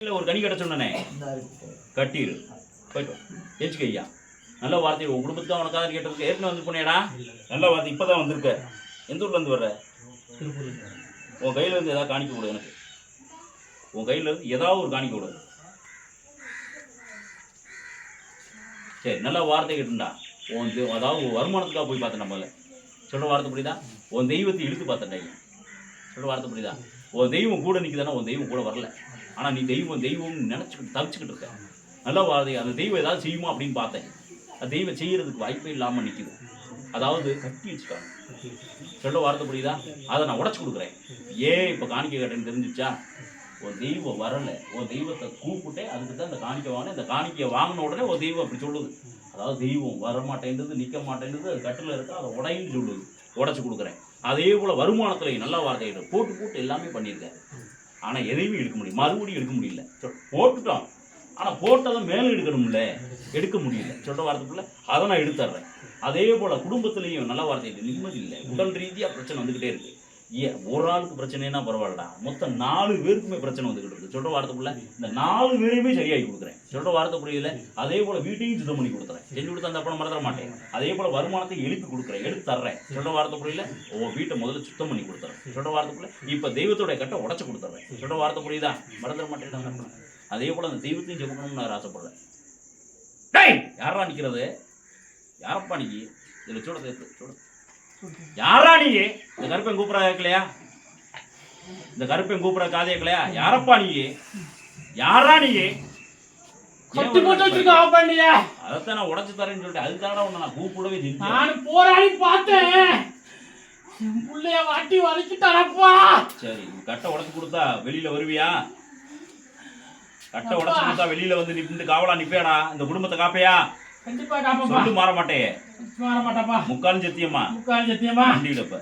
இல்ல ஒரு கனி கட்ட சொன்னனே. கட்டிரு. போயிட்டு வா. எச்சுக்க ஐயா. நல்ல வார்த்தை உன் குடும்பத்துக்கு உனக்காக கேட்டதுக்கு ஏற்கனவே வந்து போனேடா. நல்ல வார்த்தை இப்பதான் வந்திருக்க. எந்த ஊர்ல இருந்து வர்ற? உன் கையில இருந்து ஏதாவது காணிக்க கொடு எனக்கு. உன் கையில இருந்து ஏதாவது ஒரு காணிக்க கொடு சரி நல்ல வார்த்தை கேட்டுண்டா. உன் தெ- அதாவது வருமானத்துக்காக போய் பார்த்தேன் நம்மள சொல்ற வார்த்தை புரியுதா? உன் தெய்வத்தை இழுத்து பார்த்தேன்டா ஐயா. சொல்ற வார்த்தை புரியுதா? உன் தெய்வம் கூட நிற்குதானா உன் தெய்வம் கூட வரல. ஆனா நீ தெய்வம் தெய்வம் நினைச்சுக்கிட்டு தவிச்சுக்கிட்டு இருக்க. நல்ல வார்த்தை. அந்த தெய்வம் ஏதாவது செய்யுமா அப்படின்னு பார்த்தேன். அந்த தெய்வம் செய்யறதுக்கு வாய்ப்பே இல்லாம நிக்குது. அதாவது கட்டி வச்சுக்காங்க சொல்ல வார்த்தை புரியுதா? அதை நான் உடச்சு கொடுக்குறேன். ஏன் இப்போ காணிக்கை கேட்டேன்னு தெரிஞ்சிச்சா? ஒரு தெய்வம் வரல. ஒரு தெய்வத்தை கூப்பிட்டே அதுக்கு தான் இந்த காணிக்கை வாங்கினேன். இந்த காணிக்கையை வாங்கின உடனே ஒரு தெய்வம் அப்படி சொல்லுது. அதாவது தெய்வம் வர மாட்டேன்றது நிற்க மாட்டேன்றது அது கட்டில் இருக்கா அதை உடையின்னு சொல்லுது. உடச்சு கொடுக்குறேன். அதே போல் வருமானத்தில் நல்ல வார்த்தைகள் போட்டு போட்டு எல்லாமே பண்ணியிருக்கேன். ஆனால் எதையுமே எடுக்க முடியும் மறுபடியும் எடுக்க முடியல. சொ- போட்டுட்டோம். ஆனால் போட்டதை மேலே எடுக்கணும்ல? எடுக்க முடியல. சொல்கிற வார்த்தைக்குள்ள அதை நான் எடுத்துட்றேன் அதே போல் குடும்பத்துலேயும் நல்ல வார்த்தை நிம்மதி இல்லை. உடல் ரீதியாக பிரச்சனை வந்துக்கிட்டே இருக்குது ஏ ஒரு ஆளுக்கு பிரச்சனைனா பரவாயில்லடா. மொத்தம் நாலு பேருக்குமே பிரச்சனை வந்துக்கிட்டு இருக்கு சொல்ற வார்த்தைக்குள்ள இந்த நாலு பேரையுமே சரியாகி கொடுக்குறேன். சொல்ற வார்த்தை புரியல. அதே போல வீட்டையும் சுத்தம் பண்ணி கொடுத்துறேன். செஞ்சு கொடுத்து அந்த பணம் மறந்துட மாட்டேன். அதே போல வருமானத்தை எழுப்பி கொடுக்குறேன். எடுத்து தர்றேன். சொல்ற வார்த்தை புரியல? ஓ வீட்டை முதல்ல சுத்தம் பண்ணி கொடுத்துறேன். சொல்ற வார்த்தைக்குள்ள இப்ப தெய்வத்தோட கட்டை உடச்சு கொடுத்துறேன். சொல்ற வார்த்தை புரியுதா? மறந்துட மாட்டேன் அதே போல அந்த தெய்வத்தையும் ஜெபிக்கணும்னு நான் ஆசைப்படுறேன். யாரா நிக்கிறது? யாரப்பா நிக்கி இதில் சூட சேர்த்து சூட யாரா நீ இந்த கருப்பன் கூப்பிடா கேட்கலையா இந்த கருப்பன் கூப்பிடா காது கேட்கலையா யாரப்பா நீ யாரா நீ கட்டி போட்டு வச்சிருக்க அதைத்தான் நான் உடச்சு தரேன்னு சொல்லிட்டு அதுதானடா உன்னை நான் கூப்பிடவே செஞ்சேன். நான் போராடி பார்த்தேன். என் புள்ளைய வாட்டி வதக்கிட்டாரப்பா சரி கட்டை உடச்சு கொடுத்தா வெளியில வருவியா? கட்டை உடச்சு கொடுத்தா வெளியில வந்து நின்று காவலா நிப்பேடா? இந்த குடும்பத்தை காப்பையா? கண்டிப்பா காப்பப்பா சொல்லு மாற மாட்டே மாற மாட்டாப்பா முக்காலும் சத்தியமா? முக்கால் சத்தியமா? வண்டியில இப்ப.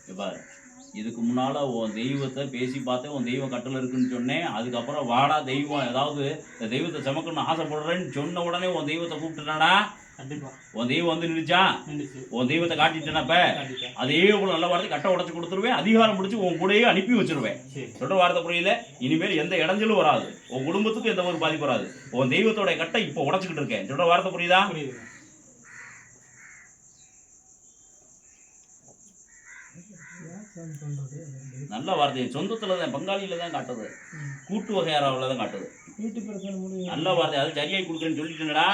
இங்க பாரு. இதுக்கு முன்னால உன் தெய்வத்தை பேசி பார்த்தேன் உன் தெய்வம் கட்டல இருக்குன்னு சொன்னேன். அதுக்கப்புறம் வாடா தெய்வம் ஏதாவது இந்த தெய்வத்தை சமக்கணும்னு ஆசைப்படுறேன்னு சொன்ன உடனே உன் தெய்வத்தை கூப்பிட்டுனாடா. உன் தெய்வம் வந்து நின்றுச்சா உன் தெய்வத்தை காட்டிட்டேனப்ப அதே போல நல்ல வார்த்தை கட்டை உடச்சு கொடுத்துருவேன் அதிகாரம் பிடிச்சி உன் கூடயே அனுப்பி வச்சிருவேன். சரி. சொல்ற வார்த்தை புரியல? இனிமேல் எந்த இடைஞ்சலும் வராது. உன் குடும்பத்துக்கும் எந்த ஒரு பாதிப்பு வராது. உன் தெய்வத்தோட கட்டை இப்போ உடச்சுக்கிட்டு இருக்கேன். சொல்ற வார்த்தை புரியுதா? புரியுது. நல்ல வார்த்தை. சொந்தத்துல தான் பங்காளியில தான் காட்டுது கூட்டு வகையாராவில் தான் காட்டுது நல்ல வார்த்தை. அது சரியாகி கொடுக்குறேன்னு சொல்லிட்டுங்கடா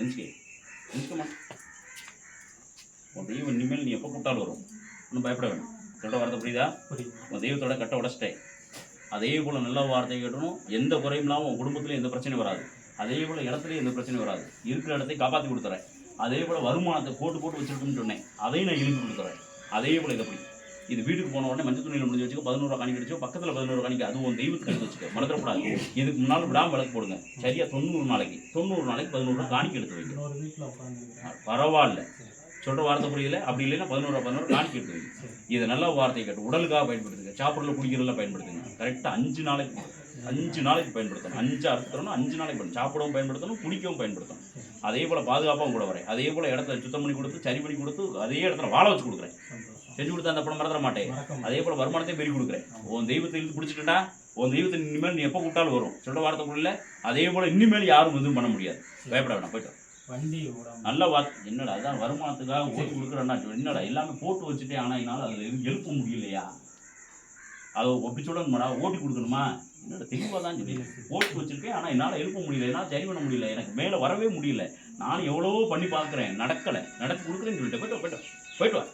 எந்திரிச்சு எந்திரிக்கமா உன் தெய்வம் இனிமேல் நீ எப்போ கூப்பிட்டாலும் வரும். ஒன்றும் பயப்பட வேணும். சொல்ற வார்த்தை புரியுதா? உன் தெய்வத்தோட கட்டை உடச்சிட்டேன். அதே போல் நல்ல வார்த்தை கேட்டணும் எந்த குறையும் இல்லாமல் உன் குடும்பத்துலையும் எந்த பிரச்சனையும் வராது. அதே போல் இடத்துலையும் எந்த பிரச்சனையும் வராது. இருக்கிற இடத்தையும் காப்பாற்றி கொடுத்துறேன். அதே போல் வருமானத்தை போட்டு போட்டு வச்சிருக்குன்னு சொன்னேன். அதையும் நான் இழுத்து கொடுத்துறேன். அதே போல் இதை அப்படி. இது வீட்டுக்கு போன உடனே மஞ்சள் துணியில் முடிஞ்சு வச்சுக்கோ பதினோரு காணிக்க அடிச்சோ பக்கத்தில் பதினோரு காணிக்க அது உன் தெய்வத்துக்கு எடுத்து வச்சுக்க மறந்துடக்கூடாது. இதுக்கு முன்னால் விடாமல் விளக்கு போடுங்க. சரியா? தொண்ணூறு நாளைக்கு. தொண்ணூறு நாளைக்கு பதினோரு காணிக்க எடுத்து வைங்க. பரவாயில்ல. சொல்ற வார்த்தை புரியல? அப்படி இல்லைன்னா பதினோரு பதினோரு காணிக்க எடுத்து வைங்க. இது நல்ல வார்த்தை கேட்டு உடலுக்காக பயன்படுத்துங்க. சாப்பிடல குடிக்கிறதுல பயன்படுத்துங்க. கரெக்டாக அஞ்சு நாளைக்கு அஞ்சு நாளைக்கு பயன்படுத்தணும். அஞ்சு அறுத்துறணும் அஞ்சு நாளைக்கு பயன்படும் சாப்பிடவும் பயன்படுத்தணும் குடிக்கவும் பயன்படுத்தணும். அதே போல் பாதுகாப்பாகவும் கூட வரேன். அதே போல் இடத்துல சுத்தம் பண்ணி கொடுத்து சரி பண்ணி கொடுத்து அதே இடத்துல வாழ வச்சு கொடுக்குறேன். செஞ்சு கொடுத்தா அந்த பணம் மறந்துட மாட்டேன். அதே போல் வருமானத்தையும் பெருக்கி கொடுக்குறேன். உன் தெய்வத்தை இழுத்து பிடிச்சிட்டா உன் தெய்வத்தை இனிமேல் நீ எப்போ கூப்பிட்டாலும் வரும். சொல்ற வார்த்தை அதே போல் இனிமேல் யாரும் எதுவும் பண்ண முடியாது. பயப்பட வேணாம் போயிட்டு. வண்டி நல்ல வார்த்தை. என்னடா அதான் வருமானத்துக்காக ஓட்டு கொடுக்குறேன்னா என்னடா எல்லாமே போட்டு வச்சுட்டே ஆனால் என்னால் அதில் எதுவும் எழுப்ப முடியலையா? அதை ஒப்பிச்சுடணுமாடா ஓட்டி கொடுக்கணுமா? என்னடா தெளிவாக தான் சொல்லி ஓட்டு வச்சிருக்கேன் ஆனால் என்னால் எழுப்ப முடியல என்னால் சரி பண்ண முடியல எனக்கு மேலே வரவே முடியல. நானும் எவ்வளவோ பண்ணி பார்க்குறேன் நடக்கலை. நடத்தி கொடுக்குறேன்னு சொல்லிட்டு போயிட்டு போயிட்டு. போயிட்டு வா.